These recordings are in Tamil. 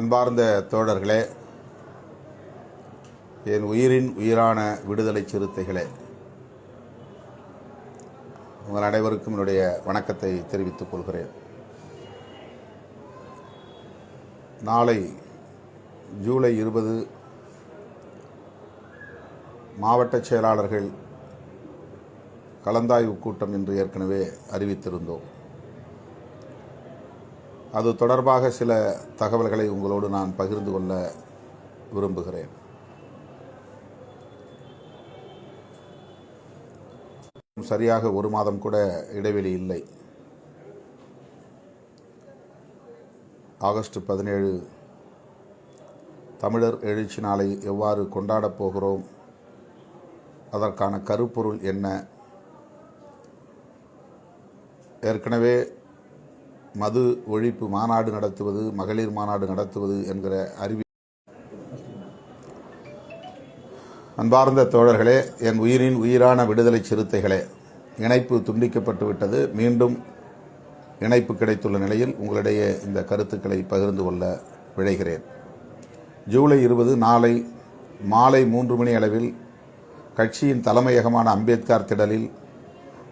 அன்பார்ந்த தோழர்களே என் உயிரின் உயிரான விடுதலை சிறுத்தைகளே உங்கள் அனைவருக்கும் என்னுடைய வணக்கத்தை தெரிவித்துக் கொள்கிறேன். நாளை ஜூலை இருபது மாவட்ட செயலாளர்கள் கலந்தாய்வு கூட்டம் என்று ஏற்கனவே அறிவித்திருந்தோம். அது தொடர்பாக சில தகவல்களை உங்களோடு நான் பகிர்ந்து கொள்ள விரும்புகிறேன். சரியாக ஒரு மாதம் கூட இடைவெளி இல்லை. ஆகஸ்ட் பதினேழு தமிழர் எழுச்சி நாளை எவ்வாறு கொண்டாடப் போகிறோம்? அதற்கான கருப்பொருள் என்ன? ஏற்கனவே மது ஒழிப்பு மாநாடு நடத்துவது மகளிர் மாநாடு நடத்துவது என்கிற அறிவி அன்பார்ந்த தோழர்களே என் உயிரின் உயிரான விடுதலை சிறுத்தைகளே இணைப்பு துண்டிக்கப்பட்டு விட்டது. மீண்டும் இணைப்பு கிடைத்துள்ள நிலையில் உங்களிடையே இந்த கருத்துக்களை பகிர்ந்து கொள்ள விழைகிறேன். ஜூலை இருபது நாளை மாலை மூன்று மணி அளவில் கட்சியின் தலைமையகமான அம்பேத்கர் திடலில்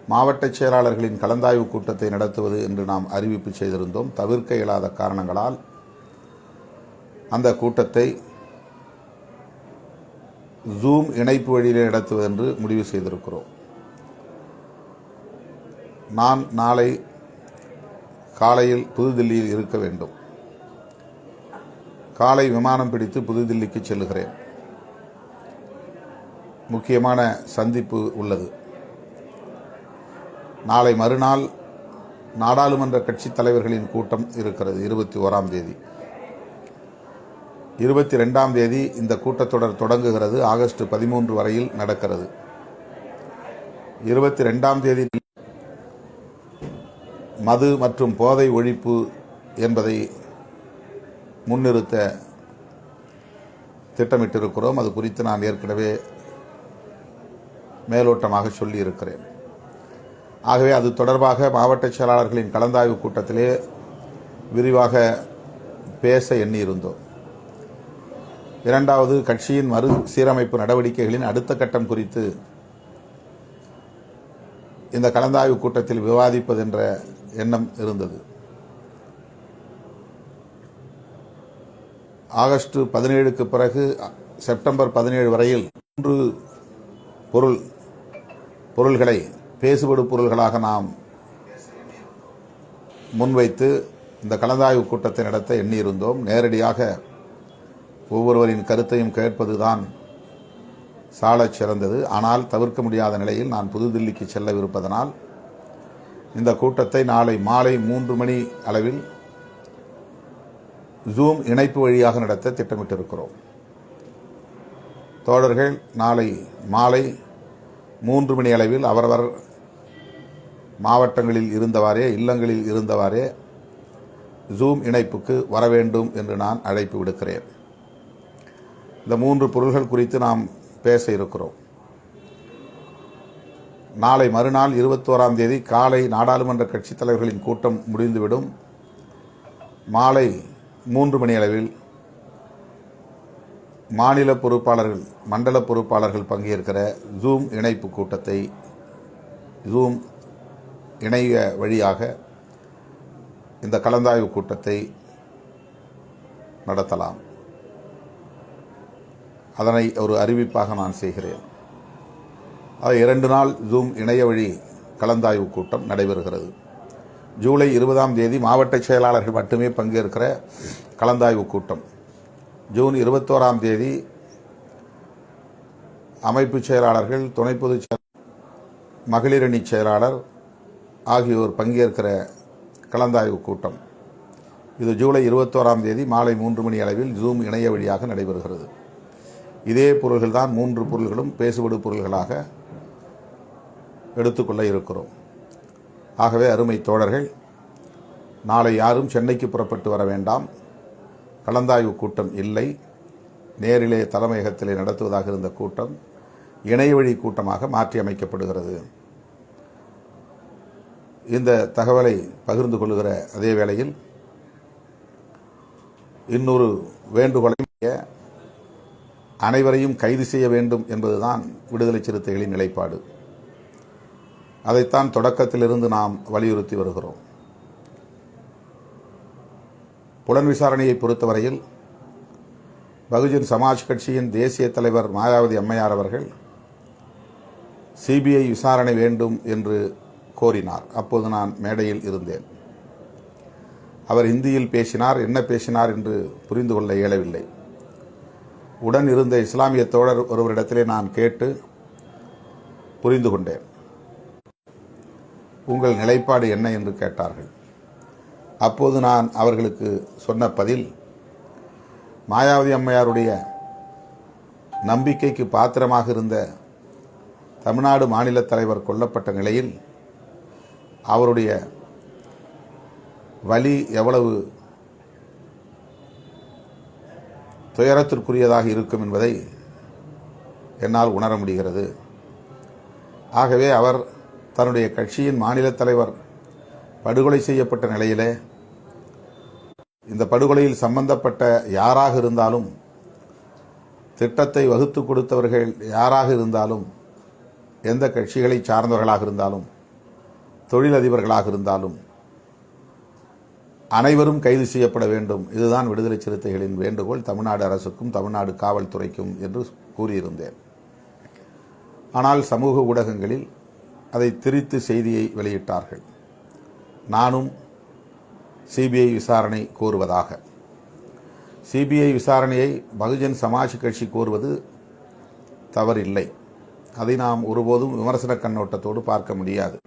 மாவட்ட செயலாளர்களின் கலந்தாய்வு கூட்டத்தை நடத்துவது என்று நாம் அறிவிப்பு செய்திருந்தோம். தவிர்க்க இயலாத காரணங்களால் அந்த கூட்டத்தை ஜூம் இணைப்பு வழியிலே நடத்துவது என்று முடிவு செய்திருக்கிறோம். நான் நாளை காலையில் புதுதில்லியில் இருக்க வேண்டும். காலை விமானம் பிடித்து புதுதில்லிக்கு செல்லுகிறேன். முக்கியமான சந்திப்பு உள்ளது. நாளை மறுநாள் நாடாளுமன்ற கட்சித் தலைவர்களின் கூட்டம் இருக்கிறது இருபத்தி ஓராம் தேதி. இருபத்தி ரெண்டாம் தேதி இந்த கூட்டத்தொடர் தொடங்குகிறது ஆகஸ்ட் பதிமூன்று வரையில் நடக்கிறது. இருபத்தி ரெண்டாம் தேதி மது மற்றும் போதை ஒழிப்பு என்பதை முன்னிறுத்த திட்டமிட்டிருக்கிறோம். அது குறித்து நான் ஏற்கனவே மேலோட்டமாக சொல்லியிருக்கிறேன். ஆகவே அது தொடர்பாக மாவட்ட செயலாளர்களின் கலந்தாய்வு கூட்டத்திலே விரிவாக பேச எண்ணியிருந்தோம். இரண்டாவது கட்சியின் மறு சீரமைப்பு நடவடிக்கைகளின் அடுத்த கட்டம் குறித்து இந்த கலந்தாய்வு கூட்டத்தில் விவாதிப்பது என்ற எண்ணம் இருந்தது. ஆகஸ்ட் பதினேழுக்கு பிறகு செப்டம்பர் பதினேழு வரையில் மூன்று பொருள் பொருள்களை பேசுபடு பொருள்களாக நாம் முன்வைத்து இந்த கலந்தாய்வு கூட்டத்தை நடத்த எண்ணியிருந்தோம். நேரடியாக ஒவ்வொருவரின் கருத்தையும் கேட்பதுதான் சாலச் சிறந்தது. ஆனால் தவிர்க்க முடியாத நிலையில் நான் புதுதில்லிக்கு செல்லவிருப்பதனால் இந்த கூட்டத்தை நாளை மாலை மூன்று மணி அளவில் ஜூம் இணைப்பு வழியாக நடத்த திட்டமிட்டிருக்கிறோம். தோழர்கள் நாளை மாலை மூன்று மணி அளவில் அவரவர் மாவட்டங்களில் இருந்தவாறே இல்லங்களில் இருந்தவாறே ஜூம் இணைப்புக்கு வர வேண்டும் என்று நான் அழைப்பு விடுக்கிறேன். இந்த மூன்று பொருள்கள் குறித்து நாம் பேச இருக்கிறோம். நாளை மறுநாள் இருபத்தோராம் தேதி காலை நாடாளுமன்ற கட்சித் தலைவர்களின் கூட்டம் முடிந்துவிடும். மாலை மூன்று மணி அளவில் மாநில பொறுப்பாளர்கள் மண்டல பொறுப்பாளர்கள் பங்கேற்கிற ஜூம் இணைப்பு கூட்டத்தை ஜூம் இணைய வழியாக இந்த கலந்தாய்வு கூட்டத்தை நடத்தலாம். அதனை ஒரு அறிவிப்பாக நான் செய்கிறேன். அது இரண்டு நாள் ஜூம் இணைய வழி கலந்தாய்வு கூட்டம் நடைபெறுகிறது. ஜூலை இருபதாம் தேதி மாவட்ட செயலாளர்கள் மட்டுமே பங்கேற்கிற கலந்தாய்வு கூட்டம். ஜூன் இருபத்தோராம் தேதி அமைப்பு செயலாளர்கள் துணை பொதுச் மகளிரணி செயலாளர் ஆகியோர் பங்கேற்கிற கலந்தாய்வு கூட்டம். இது ஜூலை இருபத்தோராம் தேதி மாலை மூன்று மணி அளவில் ஜூம் இணைய வழியாக நடைபெறுகிறது. இதே பொருள்கள்தான் மூன்று பொருள்களும் பேசுபடு பொருள்களாக எடுத்துக்கொள்ள இருக்கிறோம். ஆகவே அருமை தோழர்கள் நாளை யாரும் சென்னைக்கு புறப்பட்டு வர வேண்டாம். கலந்தாய்வு கூட்டம் இல்லை. நேரிலே தலைமையகத்திலே நடத்துவதாக இருந்த கூட்டம் இணையவழி கூட்டமாக மாற்றி அமைக்கப்படுகிறது இந்த தகவலை பகிர்ந்து கொள்கிற அதே வேளையில் இன்னொரு வேண்டுகோளையும் அனைவரையும் கைது செய்ய வேண்டும் என்பதுதான் விடுதலை சிறுத்தைகளின் நிலைப்பாடு. அதைத்தான் தொடக்கத்திலிருந்து நாம் வலியுறுத்தி வருகிறோம். புலன் விசாரணையை பொறுத்தவரையில் பகுஜன் சமாஜ் கட்சியின் தேசிய தலைவர் மாயாவதி அம்மையார் அவர்கள் சிபிஐ விசாரணை வேண்டும் என்று கோரினார். அப்போது நான் மேடையில் இருந்தேன். அவர் இந்தியில் பேசினார் என்ன பேசினார் என்று புரிந்து கொள்ள இயலவில்லை. உடன் இருந்த இஸ்லாமிய தோழர் ஒருவரிடத்திலே நான் கேட்டு புரிந்து கொண்டேன். உங்கள் நிலைப்பாடு என்ன? என்று கேட்டார்கள். அப்போது நான் அவர்களுக்கு சொன்ன பதில் மாயாவதி அம்மையாருடைய நம்பிக்கைக்கு பாத்திரமாக இருந்த தமிழ்நாடு மாநில தலைவர் கொல்லப்பட்ட நிலையில் அவருடைய வலி எவ்வளவு துயரத்திற்குரியதாக இருக்கும் என்பதை என்னால் உணர முடிகிறது. ஆகவே அவர் தன்னுடைய கட்சியின் மாநில தலைவர் படுகொலை செய்யப்பட்ட நிலையிலே இந்த படுகொலையில் சம்பந்தப்பட்ட யாராக இருந்தாலும் திட்டத்தை வகுத்து கொடுத்தவர்கள் யாராக இருந்தாலும் எந்த கட்சிகளை சார்ந்தவர்களாக இருந்தாலும் தொழிலதிபர்களாக இருந்தாலும் அனைவரும் கைது செய்யப்பட வேண்டும். இதுதான் விடுதலை சிறுத்தைகளின் வேண்டுகோள். தமிழ்நாடு அரசுக்கும் தமிழ்நாடு காவல்துறைக்கும் என்று கூறியிருந்தேன். ஆனால் சமூக ஊடகங்களில் அதை திரித்து செய்தியை வெளியிட்டார்கள். நானும் சிபிஐ விசாரணை கோருவதாக. சிபிஐ விசாரணையை பகுஜன் சமாஜ் கட்சி கோருவது தவறில்லை. அதை நாம் ஒருபோதும் விமர்சன கண்ணோட்டத்தோடு பார்க்க முடியாது.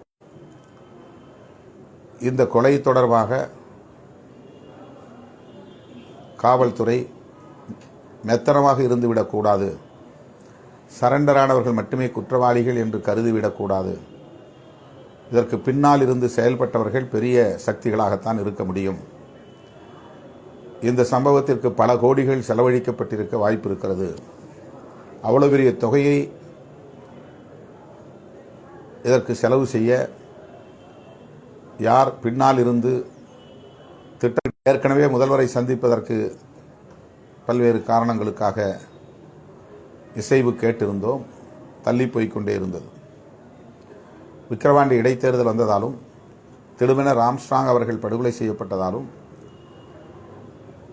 இந்த கொலை தொடர்பாக காவல்துறை மெத்தனமாக இருந்துவிடக்கூடாது சரண்டரானவர்கள் மட்டுமே குற்றவாளிகள் என்று கருதிவிடக்கூடாது இதற்கு பின்னால் இருந்து செயல்பட்டவர்கள் பெரிய சக்திகளாகத்தான் இருக்க முடியும். இந்த சம்பவத்திற்கு பல கோடிகள் செலவழிக்கப்பட்டிருக்க வாய்ப்பு இருக்கிறது. அவ்வளோ பெரிய தொகையை இதற்கு செலவு செய்ய யார் பின்னால் இருந்து திட்டம் ஏற்கனவே முதல்வரை சந்திப்பதற்கு பல்வேறு காரணங்களுக்காக இசைவு கேட்டிருந்தோம் தள்ளி போய்க்கொண்டே இருந்தது. விக்கிரவாண்டி இடைத்தேர்தல் வந்ததாலும் திடுமென ராம்ஸ்ட்ராங் அவர்கள் படுகொலை செய்யப்பட்டதாலும்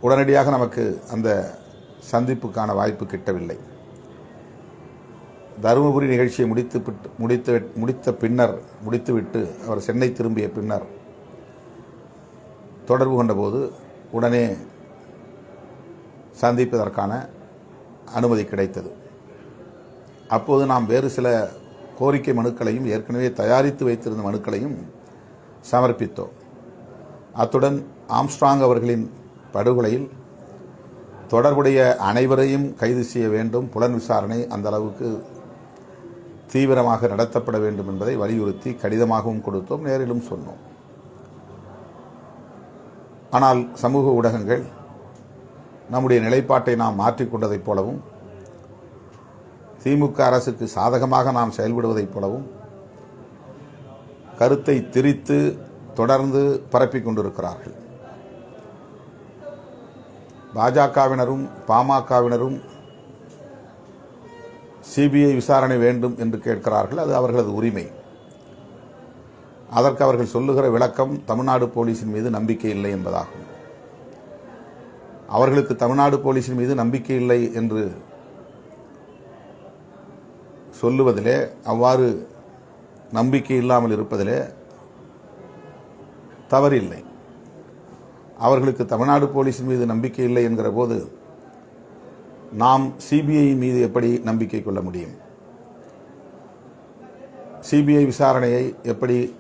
உடனடியாக நமக்கு அந்த சந்திப்புக்கான வாய்ப்பு கிட்டவில்லை. தருமபுரி நிகழ்ச்சியை முடித்து முடித்து முடித்த பின்னர் முடித்துவிட்டு அவர் சென்னை திரும்பிய பின்னர் தொடர்பு கொண்டபோது உடனே சந்திப்பதற்கான அனுமதி கிடைத்தது. அப்போது நாம் வேறு சில கோரிக்கை மனுக்களையும் ஏற்கனவே தயாரித்து வைத்திருந்த மனுக்களையும் சமர்ப்பித்தோம். அத்துடன் ஆம்ஸ்ட்ராங் அவர்களின் படுகொலையில் தொடர்புடைய அனைவரையும் கைது செய்ய வேண்டும் புலன் விசாரணை அந்த அளவுக்கு தீவிரமாக நடத்தப்பட வேண்டும் என்பதை வலியுறுத்தி கடிதமாகவும் கொடுத்தோம் நேரிலும் சொன்னோம். ஆனால் சமூக ஊடகங்கள் நம்முடைய நிலைப்பாட்டை நாம் மாற்றிக்கொண்டதைப் போலவும் திமுக அரசுக்கு சாதகமாக நாம் செயல்படுவதைப் போலவும் கருத்தை திரித்து தொடர்ந்து பரப்பிக் கொண்டிருக்கிறார்கள். பாஜகவினரும் பாமகவினரும் சிபிஐ விசாரணை வேண்டும் என்று கேட்கிறார்கள் அது அவர்களது உரிமை. அதற்கு அவர்கள் சொல்லுகிற விளக்கம் தமிழ்நாடு போலீஸின் மீது நம்பிக்கை இல்லை என்பதாகும். அவர்களுக்கு தமிழ்நாடு போலீஸின் மீது நம்பிக்கை இல்லை என்று சொல்லுவதிலே அவ்வாறு நம்பிக்கை இல்லாமல் இருப்பதிலே தவறில்லை. அவர்களுக்கு தமிழ்நாடு போலீஸின் மீது நம்பிக்கை இல்லை என்கிற போது நாம் சிபிஐ மீது எப்படி நம்பிக்கை கொள்ள முடியும்? சிபிஐ விசாரணையை எப்படி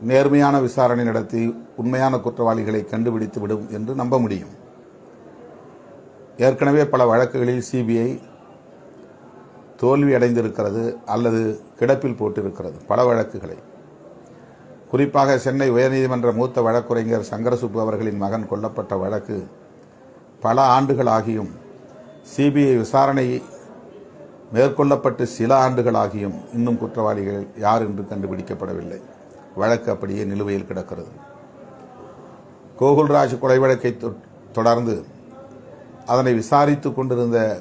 நேர்மையான விசாரணை நடத்தி உண்மையான குற்றவாளிகளை கண்டுபிடித்து விடும் என்று நம்ப முடியும்? ஏற்கனவே பல வழக்குகளில் சிபிஐ தோல்வி அடைந்திருக்கிறது அல்லது கிடப்பில் போட்டிருக்கிறது பல வழக்குகளை. குறிப்பாக சென்னை உயர்நீதிமன்ற மூத்த வழக்குரைஞர் சங்கரசுப்பு அவர்களின் மகன் கொல்லப்பட்ட வழக்கு பல ஆண்டுகளாகியும் சிபிஐ விசாரணை மேற்கொள்ளப்பட்டு சில ஆண்டுகளாகியும் இன்னும் குற்றவாளிகள் யார் என்று கண்டுபிடிக்கப்படவில்லை. வழக்கு அப்படியே நிலுவையில் கிடக்கிறது. கோகுல்ராஜ் கொலை வழக்கை தொட்- தொடர்ந்து அதனை விசாரித்து கொண்டிருந்த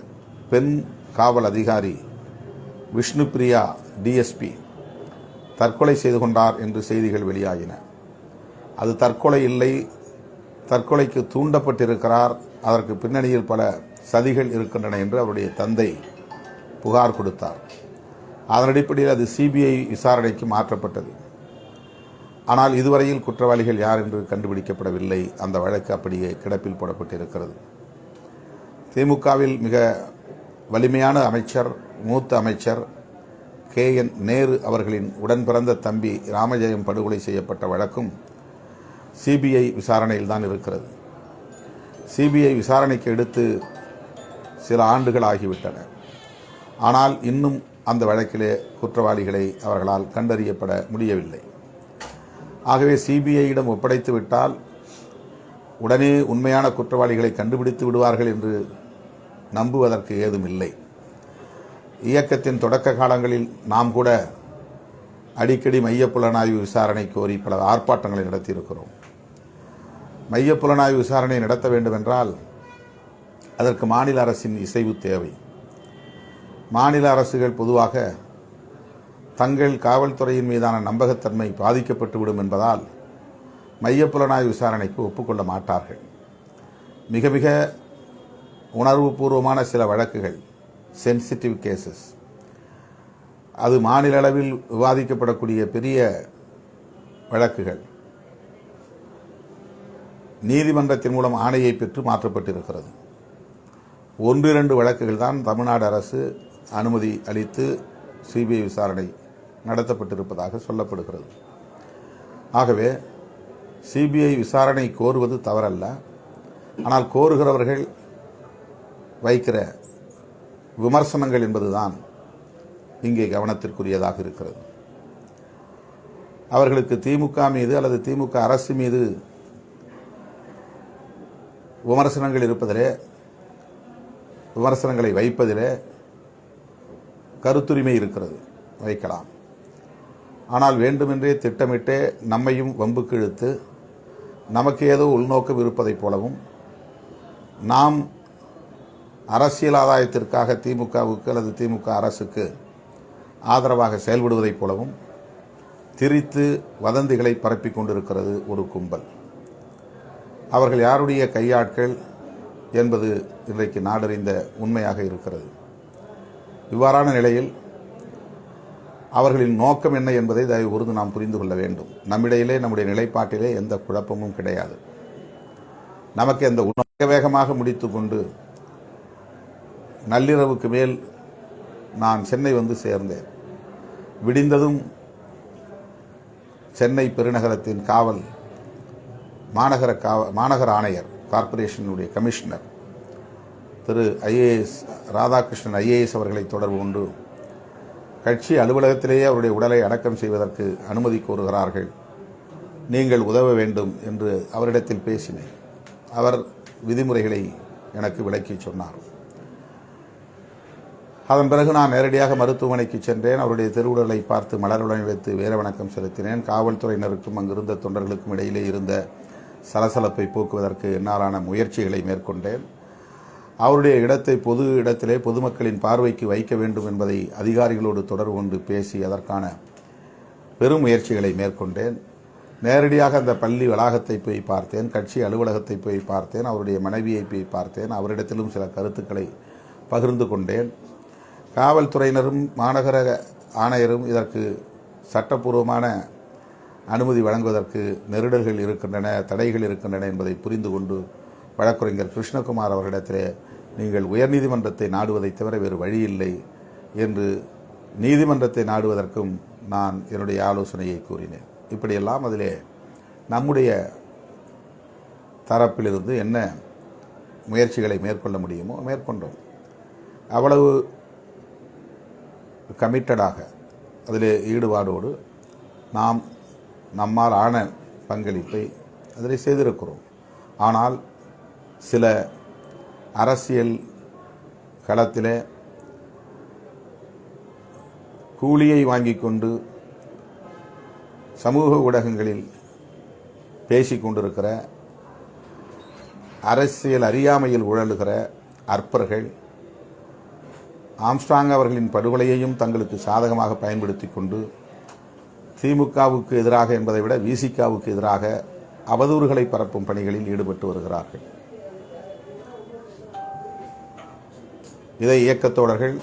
பெண் காவல் அதிகாரி விஷ்ணு பிரியா டிஎஸ்பி தற்கொலை செய்து கொண்டார் என்று செய்திகள் வெளியாகின. அது தற்கொலை இல்லை தற்கொலைக்கு தூண்டப்பட்டிருக்கிறார் அதற்கு பின்னணியில் பல சதிகள் இருக்கின்றன என்று அவருடைய தந்தை புகார் கொடுத்தார். அதன் அடிப்படையில் அது சிபிஐ விசாரணைக்கு மாற்றப்பட்டது. ஆனால் இதுவரையில் குற்றவாளிகள் யார் என்று கண்டுபிடிக்கப்படவில்லை. அந்த வழக்கு அப்படியே கிடப்பில் போடப்பட்டிருக்கிறது. திமுகவில் மிக வலிமையான அமைச்சர் மூத்த அமைச்சர் கே. என். நேரு அவர்களின் உடன் பிறந்த தம்பி ராமஜெயம் படுகொலை செய்யப்பட்ட வழக்கும் சிபிஐ விசாரணையில் தான் இருக்கிறது. சிபிஐ விசாரணைக்கு எடுத்து சில ஆண்டுகள் ஆகிவிட்டன. ஆனால் இன்னும் அந்த வழக்கிலே குற்றவாளிகளை அவர்களால் கண்டறியப்பட முடியவில்லை. ஆகவே சிபிஐயிடம் ஒப்படைத்து விட்டால் உடனே உண்மையான குற்றவாளிகளை கண்டுபிடித்து விடுவார்கள் என்று நம்புவதற்கு ஏதும் இல்லை இயக்கத்தின் தொடக்க காலங்களில் நாம் கூட அடிக்கடி மையப்புலனாய்வு விசாரணை கோரி பல ஆர்ப்பாட்டங்களை நடத்தியிருக்கிறோம். மைய புலனாய்வு விசாரணை நடத்த வேண்டுமென்றால் அதற்கு மாநில அரசின் இசைவு தேவை. மாநில அரசுகள் பொதுவாக தங்கள் காவல்துறையின் மீதான நம்பகத்தன்மை பாதிக்கப்பட்டுவிடும் என்பதால் மைய புலனாய்வு விசாரணைக்கு ஒப்புக்கொள்ள மாட்டார்கள். மிக மிக உணர்வுபூர்வமான சில வழக்குகள் சென்சிட்டிவ் கேசஸ் அது மாநில அளவில் விவாதிக்கப்படக்கூடிய பெரிய வழக்குகள். நீதிமன்றத்தின் மூலம் ஆணையை பெற்று மாற்றப்பட்டிருக்கிறது. ஒன்று இரண்டு வழக்குகள் தான் தமிழ்நாடு அரசு அனுமதி அளித்து சிபிஐ விசாரணை நடத்தப்பட்டிருப்பதாக சொல்லப்படுகிறது. ஆகவே சிபிஐ விசாரணை கோருவது தவறல்ல. ஆனால் கோருகிறவர்கள் வைக்கிற விமர்சனங்கள் என்பதுதான் இங்கே கவனத்திற்குரியதாக இருக்கிறது. அவர்களுக்கு திமுக மீது அல்லது திமுக அரசு மீது விமர்சனங்கள் இருப்பதிலே விமர்சனங்களை வைப்பதிலே கருத்துரிமை இருக்கிறது. வைக்கலாம். ஆனால் வேண்டுமென்றே திட்டமிட்டே நம்மையும் வம்புக்கு இழுத்து நமக்கு ஏதோ உள்நோக்கம் இருப்பதைப் போலவும் நாம் அரசியல் ஆதாயத்திற்காக திமுகவுக்கு அல்லது திமுக அரசுக்கு ஆதரவாக செயல்படுவதைப் போலவும் திரித்து வதந்திகளை பரப்பிக் கொண்டிருக்கிறது ஒரு கும்பல். அவர்கள் யாருடைய கையாட்கள் என்பது இன்றைக்கு நாடறிந்த உண்மையாக இருக்கிறது. இவ்வாறான நிலையில் அவர்களின் நோக்கம் என்ன என்பதை தயவு கூர்ந்து நாம் புரிந்து கொள்ள வேண்டும். நம்மிடையிலே நம்முடைய நிலைப்பாட்டிலே எந்த குழப்பமும் கிடையாது. நமக்கு எந்த உணவு வேகமாக முடித்து கொண்டு நள்ளிரவுக்கு மேல் நான் சென்னை வந்து சேர்ந்தேன். விடிந்ததும் சென்னை பெருநகரத்தின் காவல் மாநகர காவ மாநகர ஆணையர் கார்ப்பரேஷனுடைய கமிஷனர் திரு ஐஏஎஸ் ராதாகிருஷ்ணன் ஐஏஎஸ் அவர்களை தொடர்பு கொண்டு கட்சி அலுவலகத்திலேயே அவருடைய உடலை அடக்கம் செய்வதற்கு அனுமதி கோருகிறார்கள். நீங்கள் உதவ வேண்டும் என்று அவரிடத்தில் பேசினேன். அவர் விதிமுறைகளை எனக்கு விளக்கி சொன்னார். அதன் பிறகு நான் நேரடியாக மருத்துவமனைக்கு சென்றேன். அவருடைய திருவுடலை பார்த்து மலருடன் வைத்து வேற வணக்கம் செலுத்தினேன். காவல்துறையினருக்கும் அங்கிருந்த தொண்டர்களுக்கும் இடையிலே இருந்த சலசலப்பை போக்குவதற்கு என்னாலான முயற்சிகளை மேற்கொண்டேன். அவருடைய இடத்தை பொது இடத்திலே பொதுமக்களின் பார்வைக்கு வைக்க வேண்டும் என்பதை அதிகாரிகளோடு தொடர்பு கொண்டு பேசி அதற்கான பெரும் முயற்சிகளை மேற்கொண்டேன். நேரடியாக அந்த பள்ளி வளாகத்தை போய் பார்த்தேன் கட்சி அலுவலகத்தை போய் பார்த்தேன் அவருடைய மனைவியை போய் பார்த்தேன் அவரிடத்திலும் சில கருத்துக்களை பகிர்ந்து கொண்டேன். காவல்துறையினரும் மாநகர ஆணையரும் இதற்கு சட்டப்பூர்வமான அனுமதி வழங்குவதற்கு நெருடல்கள் இருக்கின்றன தடைகள் இருக்கின்றன என்பதை புரிந்து கொண்டு வழக்குரைஞர் கிருஷ்ணகுமார் அவர்களிடத்திலே நீங்கள் உயர்நீதிமன்றத்தை நாடுவதை தவிர வேறு வழி இல்லை என்று நீதிமன்றத்தை நாடுவதற்கும் நான் என்னுடைய ஆலோசனையை கூறினேன். இப்படியெல்லாம் அதிலே நம்முடைய தரப்பிலிருந்து என்ன முயற்சிகளை மேற்கொள்ள முடியுமோ மேற்கொண்டோம். அவ்வளவு கமிட்டடாக அதில் ஈடுபாடோடு நாம் நம்மால் ஆன பங்களிப்பை அதில் செய்திருக்கிறோம். ஆனால் சில அரசியல் களத்தில் கூலியை வாங்கி கொண்டு சமூக ஊடகங்களில் பேசிக் கொண்டிருக்கிற அரசியல் அறியாமையில் உழலுகிற அற்பர்கள் ஆம்ஸ்டாங் அவர்களின் படுகொலையையும் தங்களுக்கு சாதகமாக பயன்படுத்தி கொண்டு திமுகவுக்கு எதிராக என்பதை விட விசிகாவுக்கு எதிராக அவதூறுகளை பரப்பும் பணிகளில் ஈடுபட்டு வருகிறார்கள். இதை இயக்கத்தோழர்கள்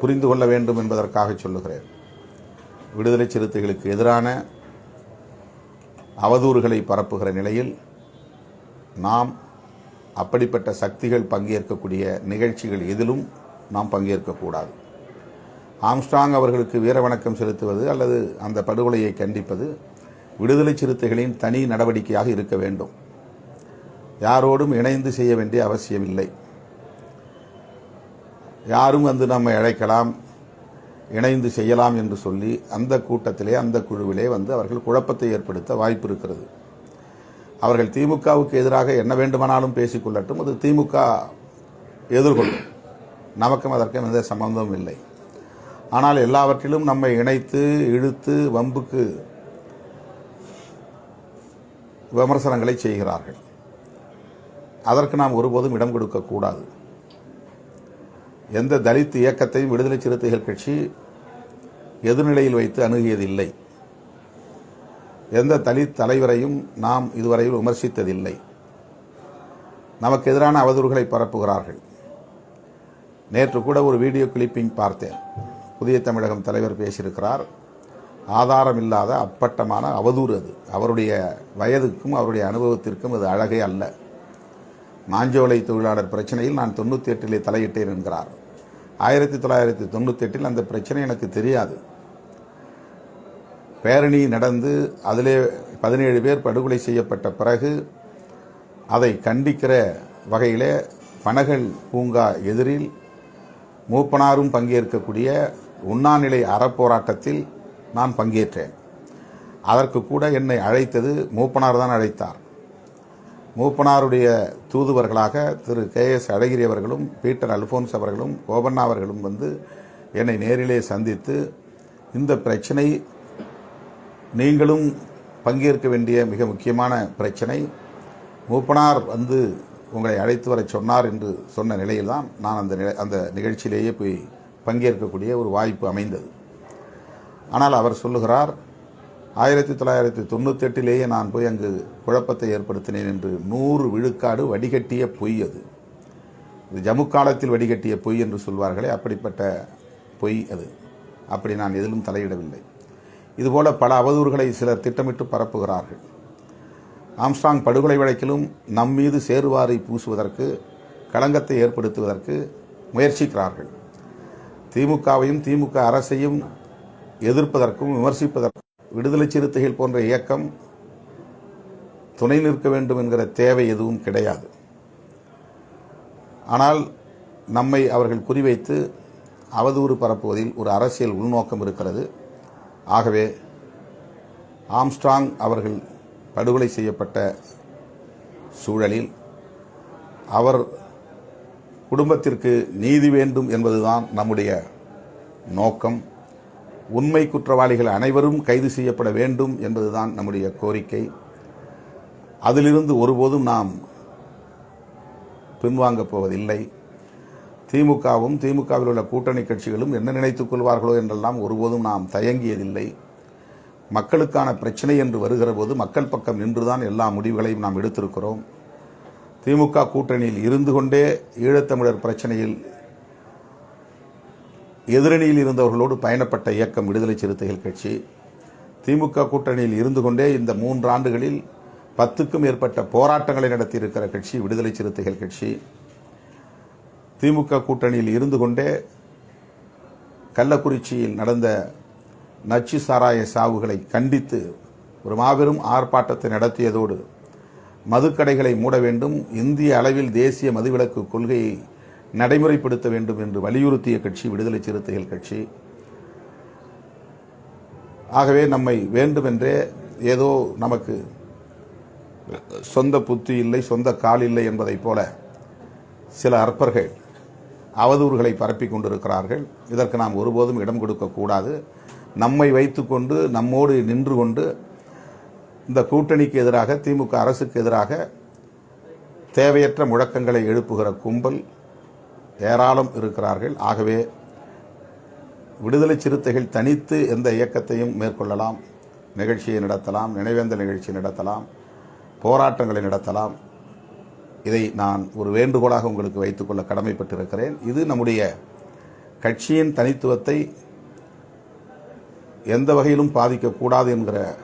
புரிந்து கொள்ள வேண்டும் என்பதற்காக சொல்லுகிறேன். விடுதலை சிறுத்தைகளுக்கு எதிரான அவதூறுகளை பரப்புகிற நிலையில் நாம் அப்படிப்பட்ட சக்திகள் பங்கேற்கக்கூடிய நிகழ்ச்சிகள் எதிலும் நாம் பங்கேற்கக்கூடாது ஆம்ஸ்டாங் அவர்களுக்கு வீர வணக்கம் செலுத்துவது அல்லது அந்த படுகொலையை கண்டிப்பது விடுதலை சிறுத்தைகளின் தனி நடவடிக்கையாக இருக்க வேண்டும். யாரோடும் இணைந்து செய்ய வேண்டிய அவசியமில்லை. யாரும் வந்து நம்ம அழைக்கலாம் இணைந்து செய்யலாம் என்று சொல்லி அந்த கூட்டத்திலே அந்த குழுவிலே வந்து அவர்கள் குழப்பத்தை ஏற்படுத்த வாய்ப்பு இருக்கிறது. அவர்கள் திமுகவுக்கு எதிராக என்ன வேண்டுமானாலும் பேசிக்கொள்ளட்டும் அது திமுக எதிர்கொள்ளும். நமக்கும் அதற்கும் எந்த சம்பந்தமும் இல்லை. ஆனால் எல்லாவற்றிலும் நம்மை இணைத்து இழுத்து வம்புக்கு விமர்சனங்களை செய்கிறார்கள். அதற்கு நாம் ஒருபோதும் இடம் கொடுக்கக்கூடாது எந்த தலித் இயக்கத்தையும் விடுதலை சிறுத்தைகள் கட்சி எதிர்நிலையில் வைத்து அணுகியதில்லை. எந்த தலித் தலைவரையும் நாம் இதுவரையில் விமர்சித்ததில்லை. நமக்கு எதிரான அவதூறுகளை பரப்புகிறார்கள். நேற்று கூட ஒரு வீடியோ கிளிப்பிங் பார்த்தேன். புதிய தமிழகம் தலைவர் பேசியிருக்கிறார். ஆதாரம் இல்லாத அப்பட்டமான அவதூறு அது. அவருடைய வயதுக்கும் அவருடைய அனுபவத்திற்கும் அது அழகே அல்ல. மாஞ்சோலை தொழிலாளர் பிரச்சனையில் நான் தொண்ணூற்றி எட்டிலே தலையிட்டேன் என்கிறார். ஆயிரத்தி தொள்ளாயிரத்தி தொண்ணூற்றி எட்டில் அந்த பிரச்சனை எனக்கு தெரியாது. பேரணி நடந்து அதிலே பதினேழு பேர் படுகொலை செய்யப்பட்ட பிறகு அதை கண்டிக்கிற வகையிலே பனகல் பூங்கா எதிரில் மூப்பனாரும் பங்கேற்கக்கூடிய உண்ணாநிலை அறப்போராட்டத்தில் நான் பங்கேற்றேன். அதற்கு கூட என்னை அழைத்தது மூப்பனார் தான் அழைத்தார். மூப்பனாருடைய தூதுவர்களாக திரு கே எஸ் அழகிரி அவர்களும் பீட்டர் அல்போன்ஸ் அவர்களும் கோபண்ணா அவர்களும் வந்து என்னை நேரிலே சந்தித்து இந்த பிரச்சனை நீங்களும் பங்கேற்க வேண்டிய மிக முக்கியமான பிரச்சனை. மூப்பனார் வந்து உங்களை அழைத்து வர சொன்னார் என்று சொன்ன நிலையில்தான் நான் அந்த நிலை அந்த நிகழ்ச்சியிலேயே போய் பங்கேற்கக்கூடிய ஒரு வாய்ப்பு அமைந்தது. ஆனால் அவர் சொல்லுகிறார் ஆயிரத்தி தொள்ளாயிரத்தி தொண்ணூற்றி எட்டிலேயே நான் போய் அங்கு குழப்பத்தை ஏற்படுத்தினேன் என்று நூறு விழுக்காடு வடிகட்டிய பொய் அது. இது ஜம்மு காலத்தில் வடிகட்டிய பொய் என்று சொல்வார்களே அப்படிப்பட்ட பொய் அது. அப்படி நான் எதிலும் தலையிடவில்லை. இதுபோல பல அவதூறுகளை சிலர் திட்டமிட்டு பரப்புகிறார்கள். ஆம்ஸ்டாங் படுகொலை வழக்கிலும் நம் மீது சேருவாரை பூசுவதற்கு களங்கத்தை ஏற்படுத்துவதற்கு முயற்சிக்கிறார்கள். திமுகவையும் திமுக அரசையும் எதிர்ப்பதற்கும் விமர்சிப்பதற்கும் விடுதலை சிறுத்தைகள் போன்ற இயக்கம் துணை நிற்க வேண்டும் என்கிற தேவை எதுவும் கிடையாது. ஆனால் நம்மை அவர்கள் குறிவைத்து அவதூறு பரப்புவதில் ஒரு அரசியல் உள்நோக்கம் இருக்கிறது. ஆகவே ஆம்ஸ்ட்ராங் அவர்கள் படுகொலை செய்யப்பட்ட சூழலில் அவர் குடும்பத்திற்கு நீதி வேண்டும் என்பதுதான் நம்முடைய நோக்கம். உண்மை குற்றவாளிகள் அனைவரும் கைது செய்யப்பட வேண்டும் என்பதுதான் நம்முடைய கோரிக்கை. அதிலிருந்து ஒருபோதும் நாம் பின்வாங்கப் போவதில்லை. திமுகவும் திமுகவில் உள்ள கூட்டணி கட்சிகளும் என்ன நினைத்துக் கொள்வார்களோ என்றெல்லாம் ஒருபோதும் நாம் தயங்கியதில்லை. மக்களுக்கான பிரச்சனை என்று வருகிற போது மக்கள் பக்கம் நின்றுதான் எல்லா முடிவுகளையும் நாம் எடுத்திருக்கிறோம். திமுக கூட்டணியில் இருந்து கொண்டே ஈழத்தமிழர் பிரச்சனையில் எதிரணியில் இருந்தவர்களோடு பயணப்பட்ட இயக்கம் விடுதலை சிறுத்தைகள் கட்சி. திமுக கூட்டணியில் இருந்து கொண்டே இந்த மூன்று ஆண்டுகளில் பத்துக்கும் மேற்பட்ட போராட்டங்களை நடத்தியிருக்கிற கட்சி விடுதலை சிறுத்தைகள் கட்சி. திமுக கூட்டணியில் இருந்து கொண்டே கள்ளக்குறிச்சியில் நடந்த நச்சு சாராய சாவுகளை கண்டித்து ஒரு மாபெரும் ஆர்ப்பாட்டத்தை நடத்தியதோடு மதுக்கடைகளை மூட வேண்டும் இந்திய அளவில் தேசிய மதுவிலக்கு கொள்கையை நடைமுறைப்படுத்த வேண்டும் என்று வலியுறுத்திய கட்சி விடுதலை சிறுத்தைகள் கட்சி. ஆகவே நம்மை வேண்டுமென்றே ஏதோ நமக்கு சொந்த புத்தி இல்லை சொந்த கால் இல்லை என்பதைப் போல சில அற்பர்கள் அவதூறுகளை பரப்பி கொண்டிருக்கிறார்கள். இதற்கு நாம் ஒருபோதும் இடம் கொடுக்கக்கூடாது நம்மை வைத்துக்கொண்டு நம்மோடு நின்று கொண்டு இந்த கூட்டணிக்கு எதிராக திமுக அரசுக்கு எதிராக தேவையற்ற முழக்கங்களை எழுப்புகிற கும்பல் ஏராளம் இருக்கிறார்கள். ஆகவே விடுதலை சிறுத்தைகள் தனித்து எந்த இயக்கத்தையும் மேற்கொள்ளலாம். நிகழ்ச்சியை நடத்தலாம் நினைவேந்த நிகழ்ச்சி நடத்தலாம் போராட்டங்களை நடத்தலாம். இதை நான் ஒரு வேண்டுகோளாக உங்களுக்கு வைத்துக்கொள்ள கடமைப்பட்டிருக்கிறேன். இது நம்முடைய கட்சியின் தனித்துவத்தை எந்த வகையிலும் பாதிக்கக்கூடாது என்கிற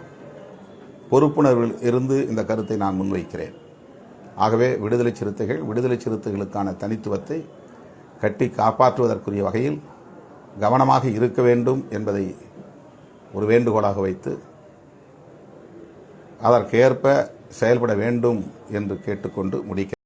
பொறுப்புணர்வில் இருந்து இந்த கருத்தை நான் முன்வைக்கிறேன். ஆகவே விடுதலை சிறுத்தைகள் விடுதலை சிறுத்தைகளுக்கான தனித்துவத்தை கட்டி காப்பாற்றுவதற்குரிய வகையில் கவனமாக இருக்க வேண்டும் என்பதை ஒரு வேண்டுகோளாக வைத்து அதற்கேற்ப செயல்பட வேண்டும் என்று கேட்டுக்கொண்டு முடிக்க